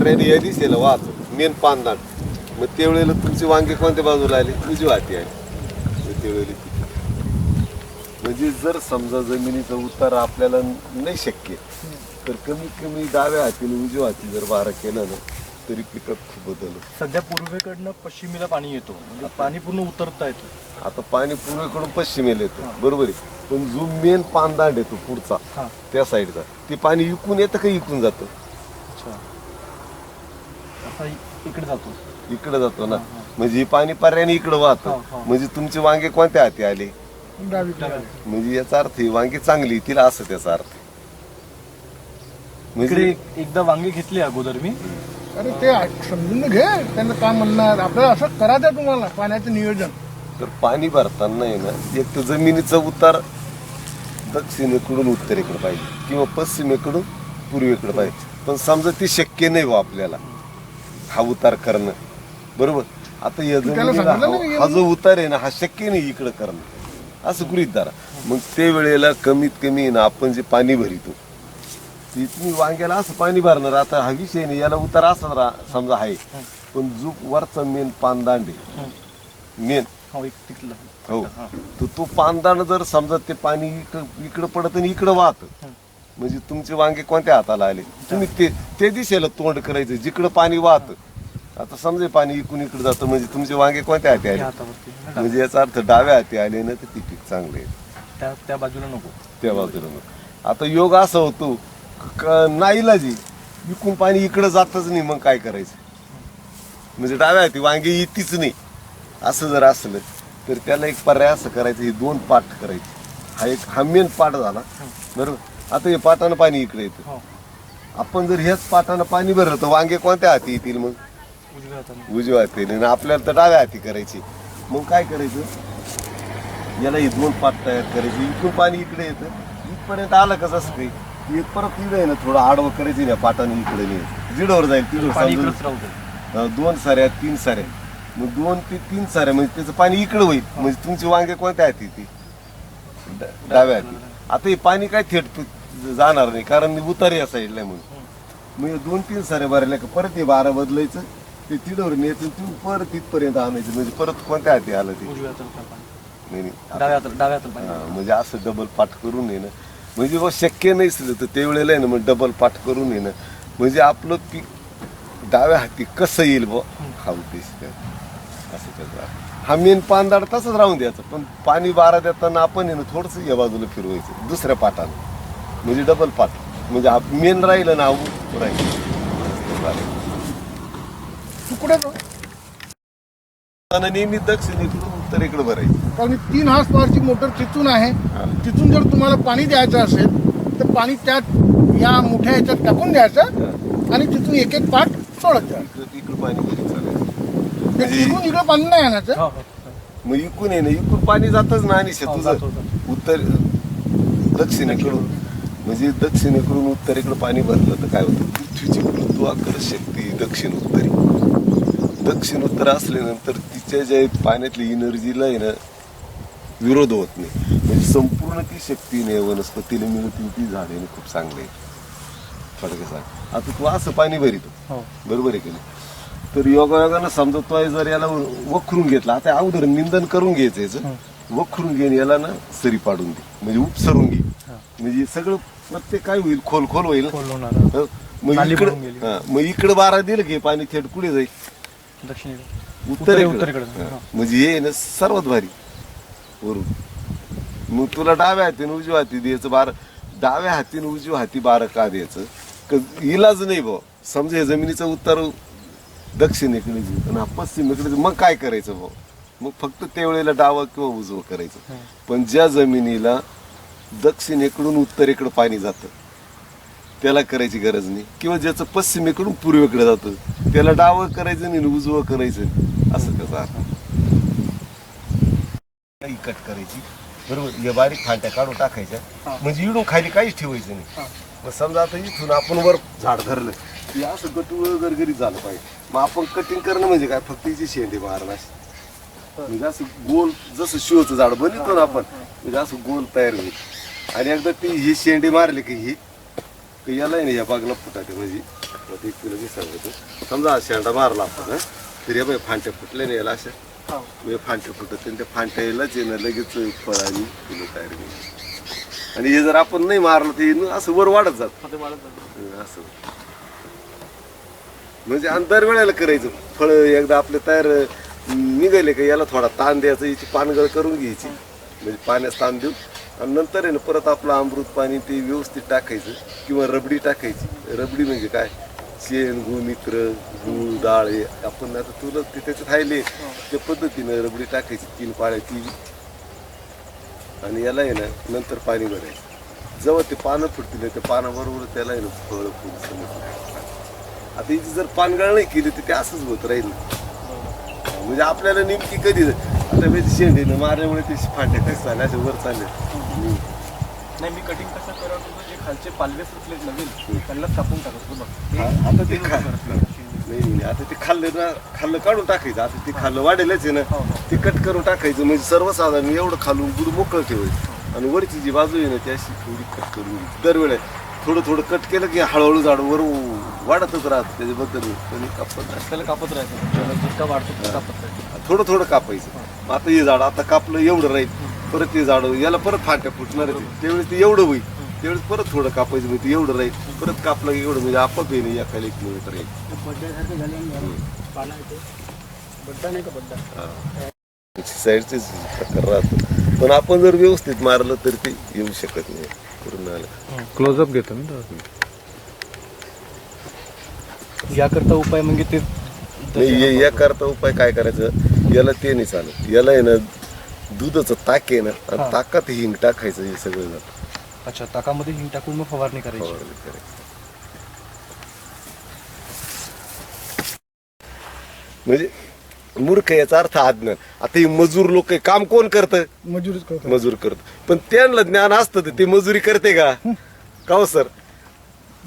पर्यायाने या दिशेला वाहत मेन पानदाट मग त्यावेळेला तुमची वांगे कोणत्या बाजूला आली? हाती आली. मग त्यावेळेला? म्हणजे जर समजा जमिनीचा उतार आपल्याला नाही शक्य तर कमीत कमी डाव्या हातीने उजव्या हाती जर बारा केलं ना तरी पिकात खूप बदल. सध्या पूर्वेकडनं पश्चिमेला पाणी येतो. म्हणजे पाणी पूर्ण उतरता येतो. आता पाणी पूर्वेकडून पश्चिमेला येतं. बरोबर आहे. पण जो मेन पानदांड येतो पुढचा हा. त्या साईडचा ते पाणी इकून येतं का इकून जातं? अच्छा. असा इकडे जातो. इकडे जातो ना? हा, हा. म्हणजे हे पाणी पर्यायाने इकडे वाहतं. हा, हा. म्हणजे तुमचे वांगे कोणत्या हाती आले. म्हणजे याचा अर्थ ही वांगी चांगली येतील असं त्याचा अर्थ. इकडे म्हणजे एक- एकदा वांगे घेतले अगोदर मी. अरे ते आ- समजून घे त्यांना काय म्हणणार? आपल्याला असं करायचं तुम्हाला पाण्याचं नियोजन. तर पाणी भरताना आहे ना एक तर जमिनीचा उतार दक्षिणेकडून उत्तरेकडे पाहिजे किंवा पश्चिमेकडून पूर्वेकडे पाहिजे. पण समजा ते शक्य नाही बा आपल्याला. हा उतार करणं. बरोबर? आता या जमिनीला हा हा जो उतार आहे ना हा शक्य नाही इकडं करणं. असं गृहित धरा. मग ते वेळेला कमीत कमी आहे ना आपण जे पाणी भरितो ते तुम्ही वांग्याला असं पाणी भरणार. आता हा विषय नाही याला उतार असा रा- समजा आहे. पण जो वरचा मेन पानदांड आहे मेन हो एक हो. तर तो पानदाण जर समजा ते पाणी इकडं इकडं पडत आणि इकडं वाहत म्हणजे तुमचे वांगे कोणत्या हाताला आले? तुम्ही ते ते दिशेला तोंड करायचं जिकडं पाणी वाहत. आता समजा पाणी इकडून इकडं जातं म्हणजे तुमचे वांगे कोणत्या हाती आले? म्हणजे याचा अर्थ डाव्या हाती आले ना तर ती पीक चांगले आहे. त्या त्या बाजूला नको. त्या बाजूला मग. आता योग असा होतो नाहीला जी इकडून पाणी इकडं जातच नाही मग काय करायचं? म्हणजे डाव्या हाती वांगी येतीच नाही. असं जर असलं तर त्याला एक पर्याय असं करायचं हे दोन पाठ करायचे. हा एक हा मेन पाठ झाला. बरोबर? आता हे पाटानं पाणी इकडे येतं. हो. आपण जर ह्याच पाटानं पाणी भरलं तर वांगे कोणत्या हाती येतील मग? उजव्या हाताने. उजव्या हाती आणि आपल्याला तर डाव्या हाती करायची. मग काय करायचं? याला हे दोन पाट तयार करायचे. इथून पाणी इकडे येतं. इथपर्यंत आलं कसं असते हे परत इकडे आहे ना थोडं आडवं करायचं ना पाटाने इकडे नाही. जिडवर जाईल तिकडं पाणी समजून. इकडेच राहू दे. अं, दोन साऱ्या तीन साऱ्या. मग दोन ते तीन साऱ्या म्हणजे त्याचं पाणी इकडं होईल. म्हणजे तुमची वांगे कोणत्या हाती ती डाव्या हाती. आता हे पाणी काय थेट जाणार नाही कारण उतार या साईडला म्हणून. मग दोन तीन साऱ्या भरल्या का परत हे बारा बदलायचं ते तिडवर न्यायचं तू परत तिथपर्यंत आणायचं म्हणजे परत कोणत्या हाती आलं ते? उजव्या हाताला पाणी नाही नाही. डाव्या हाताला डाव्या हाताला पाणी हा, म्हणजे असं डबल पाठ करून येणं. म्हणजे बा शक्य नाही तर ते वेळेला आहे ना मग डबल पाठ करून येणं. म्हणजे आपलं पीक डाव्या हाती कसं येईल बुवा हा उद्देश त्या असं त्याचा हा मेन पानदाड तसंच राहून द्यायचं पण पाणी बारा देताना आपण आहे ना थोडंसं या बाजूला फिरवायचं दुसऱ्या पाटानं. म्हणजे डबल पाठ म्हणजे हा मेन राहिलं ना हा उ- राहील. तू कुठे तो? आणि नेहमी दक्षिणेकडून उत्तरेकडे भरायचं. कारण तीन हार्स पॉवरची मोटर तिथून आहे. तिथून जर तुम्हाला पाणी द्यायचं असेल तर पाणी त्यात या मोठ्या ह्याच्यात टाकून द्यायचं आणि तिथून एक एक पाठ सोडत द्यायचं इकडं इकडं पाणी घरी चालायचं. ते तिकडून इकडं पाणी नाही आणायचं. हो हो. मग इकून आहे ना इकून पाणी जातच ना आणि हो, जातो, उत्तर दक्षिणेकडून. म्हणजे दक्षिणेकडून उत्तरेकडे पाणी भरलं तर काय होतं? पृथ्वीची गुरुत्वाकर्षण शक्ती दक्षिण उत्तरी. दक्षिण उत्तर असल्यानंतर तिच्या ज्या पाण्यातली एनर्जीला आहे ना विरोध होत नाही. म्हणजे संपूर्ण ती शक्ती नाही वनस्पतीला मिळते ती झाडे ना खूप चांगले थोडक्यात सांग. आता तू असं पाणी भरितो हो. बरोबर आहे की नाही? तर योगायोगानं समजा तो जर याला वखरून घेतला आता अगोदर निंदन करून घ्यायचं याचं. वखरून घेऊन याला ना सरी पाडून दे. म्हणजे उपसरून घे. म्हणजे सगळं प्रत्येक काय होईल? खोल खोल होईल? ना. खोल होणार हं? मग नाली इकडं भरून गेली. हा, मग इकडं बारा दिलं की पाणी थेट कुठे जाईल? दक्षिणेकडे. उत्तरेकडे. उत्तरेकडे हा. म्हणजे हे ना सर्वात भारी. वरून. मग तुला डाव्या हातीने उजव्या हाती द्यायचं बारा डाव्या हातीने उजव्या हाती बारा का द्यायचं? क- इलाज नाही भाऊ. समजा हे जमिनीचा उत्तर दक्षिणेकडे देऊ आणि हा पश्चिमेकडे. मग काय करायचं भाऊ? मग फक्त त्यावेळेला डावं किंवा उजवं करायचं. पण ज्या जमिनीला दक्षिणेकडून उत्तरेकडे पाणी जातं. त्याला करायची गरज नाही. किंवा ज्याचं पश्चिमेकडून पूर्वेकडे जातं त्याला डावं करायचं नाही आणि उजवं करायचं नाही. असं त्याचा कट करायची. बरोबर? या बारीक फांट्या काढून टाकायच्या. म्हणजे इडून खाली काहीच ठेवायचं नाही. मग समजा आता इथून आपण वर झाड धरलं की असं गटूळ गरगरीत झालं पाहिजे. मग आपण कटिंग करणं म्हणजे काय? फक्त हिची शेंडी मारणं. म्हणजे असं गोल जसं शिवचं झाड बनवतो ना आपण म्हणजे असं गोल तयार होईल. आणि एकदा ती ही शेंडी मारली की ही की याला आहे ना या बागला फुटाते म्हणजे. मग ते तुला मी सांगतो समजा हा शेंडा मारला आपण हं? तर हे बाई फांट्या फुटल्या नाही याला अशा. हो. मी फांट्या फुटत आणि त्या फांट्यालाच आहे ना लगेच फळ आणि फुलं तयार होईल. आणि हे जर आपण नाही मारलं तर हे न असं वर वाढत जात. मध्ये वाढत जातं. असं. म्हणजे आणि दरवेळेला करायचं. फळ एकदा आपले तयार अं, निघाले का याला थोडा ताण द्यायचा याची पानगळ करून घ्यायची. म्हणजे पाण्यास ताण देऊ आणि नंतर आहे ना परत आपलं अमृत पाणी ते व्यवस्थित टाकायचं किंवा रबडी टाकायची. रबडी म्हणजे काय? शेण गोमित्र गूळ डाळ हे आपण आता तुला ते त्याच्यात राहिले त्या पद्धतीनं रबडी टाकायची तीन पाळ्याची आणि याला आहे ना नंतर पाणी भरायचं. जेव्हा ते पानं फुटतील त्या पानाबरोबर त्याला आहे ना फळ फुल समजलं आता हिची जर पानगळ नाही केली तर ते असंच होत राहील. म्हणजे आपल्याला नेमकी कधी आता मी शेंडीनं मारल्यामुळे ते फांट्या कसे चालले असे वर चालले. नाही मी कटिंग कसं करत होतो जे खालचे पालवे सुटले नवीन त्यांनाच कापून टाकत होतो बघ. हा, आता ते खा नाही. नाही, आता ते खाल्लं ना खाल्लं काढून टाकायचं. आता ते खाल्लं वाढेलच आहे ना. ते कट करून टाकायचं म्हणजे सर्वसाधारण एवढं खालून गुड मोकळं ठेवायचं. आणि वरची जी बाजू आहे ना ती अशी थोडी कट करून दरवेळेस थोडं थोडं कट केलं की हळूहळू झाड वर वाढतच राहतं त्याच्याबद्दल कोणी कापत नाही. त्याला कापत राहायचं त्याला जितका वाढतो तितका कापत राहायचं थोडं थोडं कापायचं. मग आता हे झाड आता कापलं एवढं राहील. परत ते झाड याला परत फाट्या फुटणार आहे. त्यावेळेस ते एवढं होईल. त्यावेळेस परत थोडं कापायचं म्हणजे एवढं राहील. परत कापलं की एवढं म्हणजे आपोआप येईल एकाला एक किलोमीटर येईल. साईडचेच प्रकार राहतो पण आपण जर व्यवस्थित मारलं तर ते येऊ शकत नाही. आलं क्लोजअप घेतो ना तो. याकरता उपाय म्हणजे ते नाही या- याकरता उपाय काय करायचं? याला ते नाही चालत. याला आहे ना दुधाचं ताक आहे ना आणि. ताकात हिंग टाकायचं हे सगळं जातं. अच्छा ताकामध्ये हिंग टाकून मग फवारणी करायची. फवारणी करायची. म्हणजे मूर्ख याचा अर्थ अज्ञान आता ही मजूर लोक काम कोण करतं? मजुरीच करतो मजूर करतो. पण त्यांना ज्ञान असतं तर ते मजुरी करते का? का हो सर?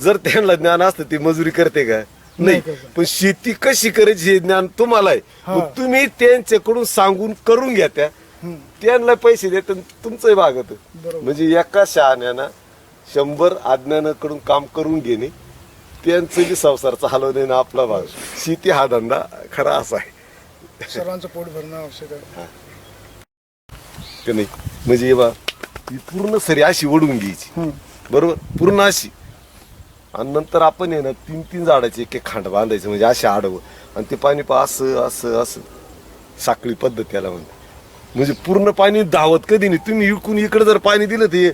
जर त्यांना ज्ञान असतं ते मजुरी करते का? नाही करत. पण शेती कशी करायची हे ज्ञान तुम्हाला आहे. हा. मग तुम्ही त्यांच्याकडून सांगून करून घ्या त्या. हम्म. त्यांना पैसे देत तुमचंही भागत बरोबर. म्हणजे एका शहाण्यानं शंभर अज्ञानाकडून काम करून घेणे त्यांचं बी संसारचा हलवणे ना आपला भाग. शेती हा धंदा खरा असा आहे. सर्वांचं पोट भरणं आवश्यक आहे. का नाही? म्हणजे हे बा ही पूर्ण सरी अशी ओढून घ्यायची. बरोबर? पूर्ण अशी. आणि नंतर आपण आहे ना तीन तीन झाडाचे एक एक खांड बांधायचं म्हणजे असे आडवं. आणि ते पाणी पा असं असं असं. साखळी पद्धत त्याला म्हणतात. म्हणजे पूर्ण पाणी धावत कधी नाही. तुम्ही इकडून इकडे जर पाणी दिलं ते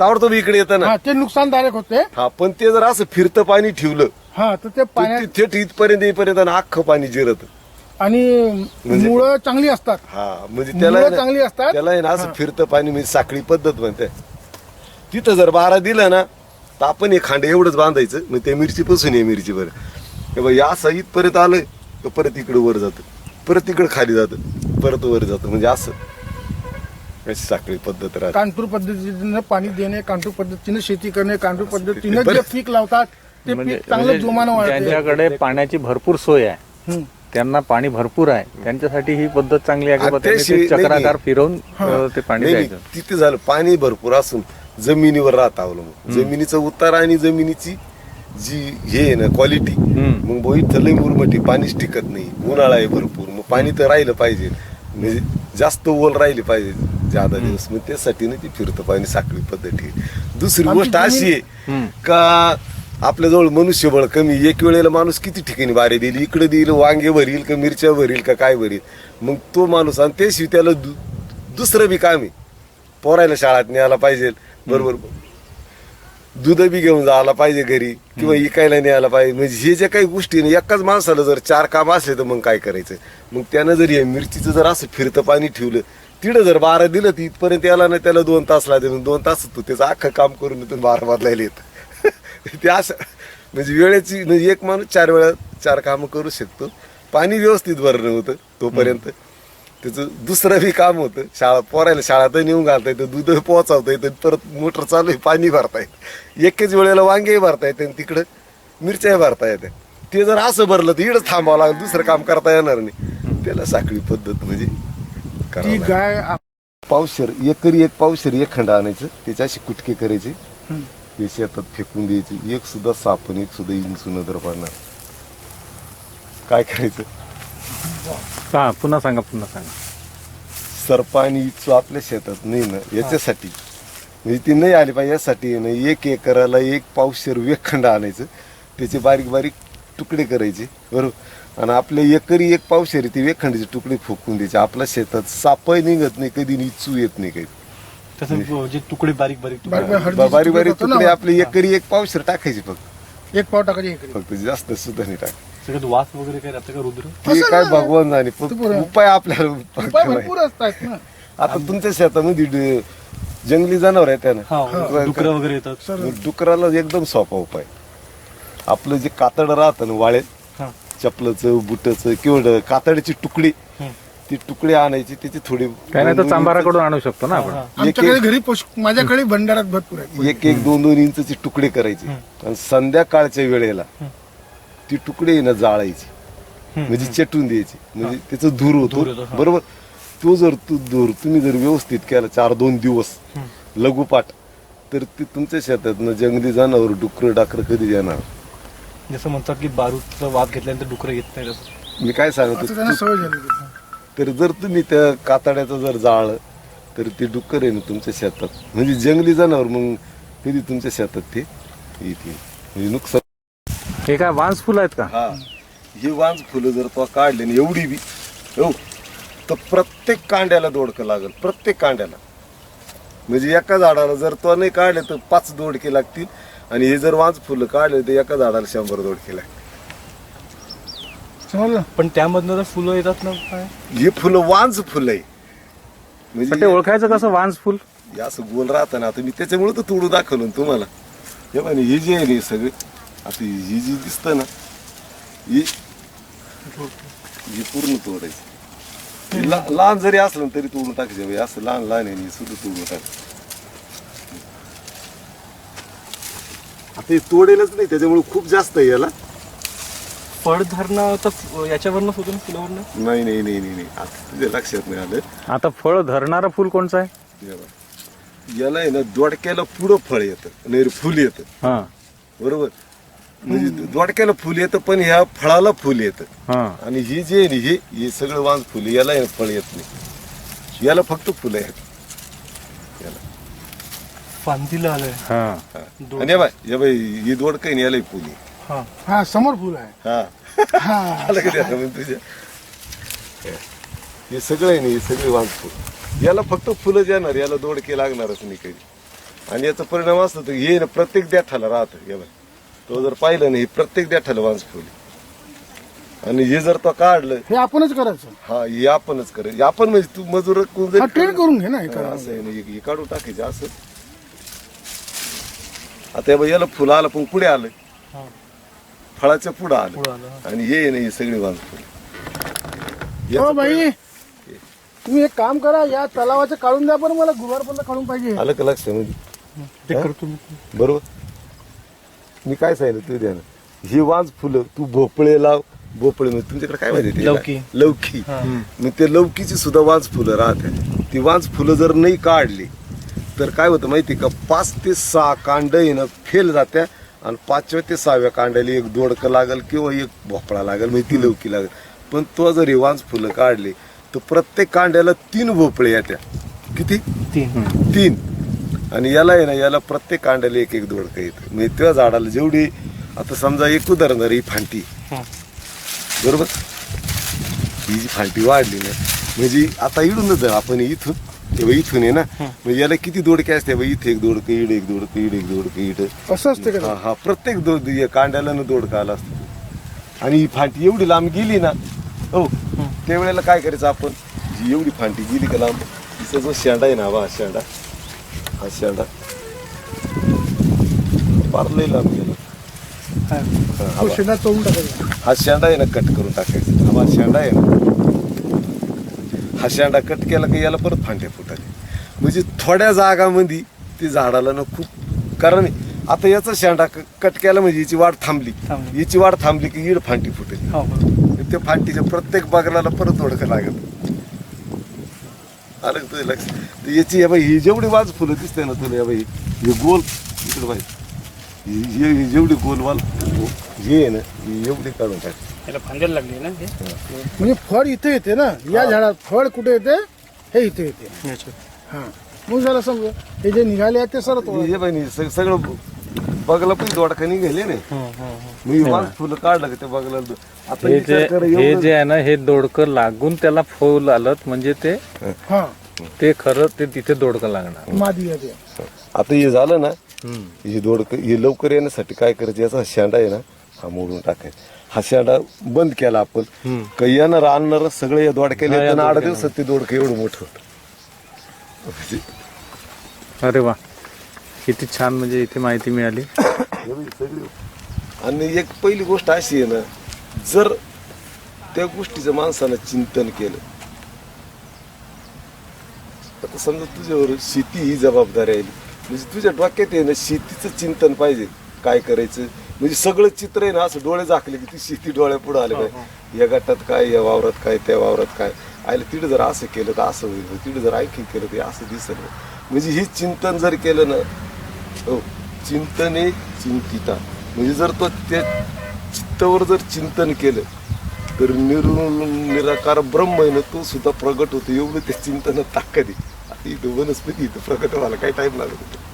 ताबडतोब इकडे येतं ना. हा ते नुकसानदायक होते. हा पण ते जर असं फिरतं पाणी ठेवलं हा तर ते पाण्यात ते थेट इथपर्यंत येईपर्यंत आणि अख्खं पाणी जिरत. आणि म्हणजे- मुळं चांगली असतात हा म्हणजे त्याला आहे चांगली ना असतात. त्याला आहे ना असं. फिरतं पाणी म्हणजे साखळी पद्धत म्हणते तिथं जर बारा दिलं ना तर आपण हे खांड एवढंच बांधायचं मग ते मिरची पासून हे मिरची बरं हे बघ या असं इथपर्यंत आलं तर परत इकडं वर जातं परत इकडं खाली जातं परत वर जातं म्हणजे असं अशी साखळी पद्धत राहते कांटूर पद्धतीने पाणी देणे कांटूर पद्धतीने शेती करणे कांटूर पद्धतीने बरं. जे पीक लावतात ते म्हणजे पीक चांगलं म्हणजे जोमानं वाढते ज्यांच्याकडे पाण्याची भरपूर सोय आहे हम्म. त्यांना पाणी भरपूर आहे. त्यांच्यासाठी ही पद्धत चांगली आहे की बा? आणि त्यांनी त्याशिवाय- ते नाही, चक्राकार. फिरवून अ, ते पाणी नाही, नाही, द्यायचं. तिथे झालं. पाणी भरपूर असून जमिनीवर राहत अवलंबून. जमिनीचा उतार आणि जमिनीची जी हे आहे ना क्वालिटी हम्म. मग बोई लई मुरमटी पाणीच टिकत नाही. उन्हाळा आहे भरपूर. मग पाणी तर राहिलं पाहिजे. म्हणजे जास्त ओल राहिली पाहिजे जादा दिवस. मग त्यासाठी ना ती फिरतं पाणी साखळी पद्धती दुसरी गोष्ट अशी आहे. का आपल्याजवळ मनुष्यबळ कमी एक वेळेला माणूस किती ठिकाणी बारे देईल? इकडे देईल वांगे भरील का मिरच्या भरील का काय भरील? मग तो माणूस आणि त्याशिवाय त्याला दु- दुसरं बी काम आहे. पोरायला शाळेत न्यायला पाहिजे. बरोबर. दूध बी घेऊन जायला पाहिजे घरी किंवा इकायला न्यायला पाहिजे. म्हणजे हे ज्या काही गोष्टी ना, एकाच माणसाला जर चार काम असले तर मग काय करायचं? मग त्यानं जर हे मिरचीचं जर असं फिरतं पाणी ठेवलं तिथं जर बारा दिलं तर इथपर्यंत याला ना त्याला दोन तास मग दोन तास तू त्याचं अख्खं काम करून इथून बारा बदलायला येतं. ते असं म्हणजे वेळेची म्हणजे एक माणूस चार वेळा चार कामं करू शकतो. पाणी व्यवस्थित भरणं होतं तोपर्यंत. त्याचं दुसरं बी काम होतं. शाळा पोरायला शाळात नेऊन घालता येतं दूध पोहोचवता येतं परत मोटर चालू आहे पाणी भरता येतं एकेच वेळेला वांगे भरता येते आणि तिकडं मिरच्याही भरता येते ते जर असं भरलं तर इकडं थांबावं लागेल दुसरं काम करता येणार नाही. त्याला साखळी पद्धत म्हणजे ती. गाय पावशर एकरी एक पावशर एक खंड आणायचं त्याचे असे कुटके करायचे. हे शेतात फेकून द्यायचे. एक सुद्धा सापण एक सुद्धा इंचू नजर पडणार. काय करायचं? हा पुन्हा सांगा पुन्हा सांगा. सर्प आणि इचू आपल्या शेतात नाही ना याच्यासाठी. म्हणजे ती नाही आली पाहिजे यासाठी आहे ना एक एकराला एक पावशेर वेखंड आणायचं. त्याचे बारीक बारीक तुकडे करायचे बरोबर? आणि आपल्या एकरी एक पावशेरी ती वेखंडीचे तुकडे फुकून द्यायचे. आपल्या शेतात सापही निघत नाही कधी इचू येत नाही काही. तसं जे तुकडे बारीक बारीक तुकडे बारीक बारीक हळदीचे तुकडे बारीक करतो ना तुकडे आपले एकरी एक पावशेर टाकायचे फक्त. एक पाव टाकायचे फक्त जास्त सुद्धा नाही टाक सगळ्यात वास वगैरे काय राहतं का रुद्र? ते असं काय ना. भगवान जाणे पण ते बरं. उपाय आपल्याला उपाय करायचे. भरपूर असतात ना. आता तुमच्या शेतामध्ये ड- जंगली जनावर आहे त्यानं हा डुकरं वगैरे येतात. सर. डुकराला एकदम सोपा उपाय. आपलं जे कातड राहतं ना वाळेत हा. चपलाचं बुटाचं किंवा कातडची तुकडी हम्म. ती तुकडे आणायची त्याची थोडी काय नाही तर चांबाराकडून आणू शकतो ना आपण. आमच्याकडे घरी पशु माझ्याकडे भंडारात भरपूर आहे एक एक दोन दोन इंचचे तुकडे करायचे. आणि संध्याकाळच्या वेळेला ती तुकडे आहे ना जाळायची. म्हणजे चेटून द्यायची. म्हणजे त्याचं धूर होतो. बरोबर? तो जर तू धूर तुम्ही जर व्यवस्थित केला चार दोन दिवस लघुपाठ तर ते तुमच्या शेतात ना जंगली जनावर डुकर डाकर कधी येणार? जसं म्हणतात की बारूदचा वाद घेतल्यानंतर डुकरं येत नाही तसं. मी काय सांगतो? त्यांना सवय झाली होती. तर जर तुम्ही त्या कातड्याचं जर जाळलं तर ते डुक्कर आहे ना तुमच्या शेतात. म्हणजे जंगली जनावर मग कधी तुमच्या शेतात ते येते म्हणजे नुकसान. हे काय वांस फुल आहेत का? हा. ही वांज फुलं जर तो काढले ना एवढी बी हो तर प्रत्येक कांड्याला दोडकं लागल प्रत्येक कांड्याला. म्हणजे एका झाडाला जर तो नाही काढले तर पाच दोडके लागतील आणि हे जर वांज फुलं काढले तर एका झाडाला शंभर दोडके लागतील. समजलं पण त्यामधनं जर फुलं येतात ना काय? ही फुलं वांज फुलं आहे. पण ते म्हणजे ओळखायचं कसं वांस फुल? हे असं गोल राहतं ना आता मी त्याच्यामुळे तर तोडू दाखवलं ना तुम्हाला. हे पण ही जी आहे ना हे सगळे आता ही जी दिसतं ना ही ही पूर्ण तोडायची. हे ला- लहान जरी असलं ना तरी तोडून टाकायचं बाई. असं लहान लहान आहे ना, हे सुद्धा तोडून टाकायचं. आता हे तोडेलच नाही त्याच्यामुळे खूप जास्त आहे याला. फळधारणा तर याच्यावरनं होतो ना फुलावरनं? नाही नाही नाही नाही नाही. आता तुझ्या लक्षात नाही आलं. आता फळ धरणारं फुल कोणचं आहे? हे बघ. याला आहे ना दोडक्याला पुढं फळ येतं नाही फुल येतं. हा. बरोबर? म्हणजे दोडक्याला फुल येतं पण ह्या फळाला फुल येतं. हा. आणि ही जे आहे ना, हे हे सगळं वांज फुल याला आहे ना फळ येत नाही. याला फक्त फुलं आहेत. याला. फांदीला आलंय. हा. हा. आणि हे बाय हे बाय ही दोडकं आहे ना, यालाही फुल. आहे हा. हा समोर फुल आहे. हा. हा. आलं का त्याला तुझ्या हे सगळं आहे ना हे सगळे वांज फुल याला फक्त फुलं येणार याला दोडके लागणारच नाही कधी. आणि याचा परिणाम असतो तर हे ना प्रत्येक देठाला राहतं हे बाय तो जर पाहिलं ना हे प्रत्येक देठाला वांज फुल आहे. आणि हे जर तो काढलं हे आपणच करायचं. हा हे आपणच करे आपण म्हणजे तू मजूर कोण जरी हा ट्रेन करून घे ना हे हा, असं आहे ना, हे हे काढून टाकायचे असं. आता हे बघ, याला फुलं आलं पण पुढे आलं. हा. फळाच्या पुढे आलं. हा. आणि हे आहे ना हे सगळी वांज फुल हो बाई. तुम्ही एक काम करा या तलावाचं काढून द्या पण मला गुरुवारपर्यंत काढून पाहिजे. आलं का लक्षामध्ये ते हा? करतो मी. बरोबर. मी काय सांगितलं तू द्या ना. ही वांज फुलं तू भोपळे लाव. भोपळे म्हणजे तुमच्याकडे काय माहिती ते? लौकी. लौकी. हा. मग ते लौकीची सुद्धा वांज फुलं राहते ती वांज फुलं जर नाही काढली तर काय होतं माहिती का? पाच ते सहा कांड येणं फेल जात्या आणि पाचव्या ते सहाव्या कांड्याला एक दोडकं लागल किंवा एक भोपळा लागल म्हणजे ती लौकी लागल. पण तो जर वांज फुलं काढली तर प्रत्येक कांड्याला तीन भोपळे येत्या. किती? तीन. तीन. आणि याला आहे ना याला प्रत्येक कांड्याला एक एक दोडकं येतं. म्हणजे त्या झाडाला जेवढी आता समजा एक उदाहरण ही फांटी. हा. बरोबर? ही जी फांटी वाढली ना म्हणजे आता इडूनच जर आपण इथून. तेव्हा इथून आहे ना? म्हणजे याला किती दोडके असते? बा, इथे एक दोडकं इड एक दोडकं इड एक दोडकं इड असं असते का? हा हा प्रत्येक दो या कांड्याला ना दोडका आला असतो. आणि ही फांटी एवढी लांब गेली ना हो त्यावेळेला काय करायचं आपण? जी एवढी फांटी गेली का लांब? तिचा जो शेंडा आहे ना बा हा शेंडा हा शेंडा. फार लई लांब गेला. हा. हा, हा. शेंडा तोडून टाकायचा. हा शेंडा आहे ना कट करून टाकायचा. हा बा शेंडा आहे ना. हा शेंडा कट केला की याला परत फांट्या फुटाले म्हणजे थोड्या जागामध्ये ते झाडाला ना खूप कारण आता याचा शेंडा कट केला म्हणजे याची वाढ थांबली. याची वाढ थांबली की इड फांटी फुटली हा. त्या फांटीच्या प्रत्येक बागलाला परत ओळख लागत आलं तुझ्या लक्ष? तर याची या बाई ही जेवढी वाज फुलं दिसते ना तुला या बाई हे गोल इकडे बाई. जेवढी गोलवाल हे ना ही एवढी काढून टाक. त्याला फांद्याला लागली ना हे. म्हणजे फळ इथे येते ना? या झाडात फळ कुठे येते? हे इथे येते. हा. मग झालं समजा हे जे निघाले ते सरत हे हे बहिणी सग- सगळं बगला पण दोडका निघाले नाही मी फुलं काढलं का त्या बगला आता हे विचार जे कर हे एवढं- जे आहे ना हे दोडकं लागून त्याला फूल आलं म्हणजे ते हा. ते खरं ते तिथे दोडकं लागणार. मादी येते आता हे झालं ना हे दोडक हे लवकर येण्यासाठी काय करायचं याचा शेंडा आहे ना हा मोडून टाकायचा. हा शेंडा बंद केला आपण का येणार आणणार सगळे या दोडक्याला येतं आठ दिवसात ते दोडकं एवढं मोठं होतं. म्हणजे अरे वा. किती छान म्हणजे इथे माहिती मिळाली. एवढी सगळी आणि एक पहिली गोष्ट अशी आहे ना जर त्या गोष्टीचं माणसानं चिंतन केलं आता समजा तुझ्यावर शेती ही जबाबदारी आहे म्हणजे तुझ्या डोक्यात आहे ना शेतीचं चिंतन पाहिजे. काय करायचं? म्हणजे सगळं चित्र आहे ना असं डोळे झाकले की ती शेती डोळ्या पुढे आले पाहिजे या गटात काय या वावरात काय त्या वावरात काय. आयला तिथं जर असं केलं तर असं होईल तिथं जर आणखी केलं तर असं दिसेल. म्हणजे हे चिंतन जर केलं ना हो चिंतने चिंतिता. म्हणजे जर तो त्या चित्तावर जर चिंतन केलं तर निर निराकार ब्रह्म आहे ना तो सुद्धा प्रगट होतो. एवढं त्या चिंतनात ताकद आहे. आता इथं वनस्पती इथं प्रगट व्हायला काही टाइम लागत होतो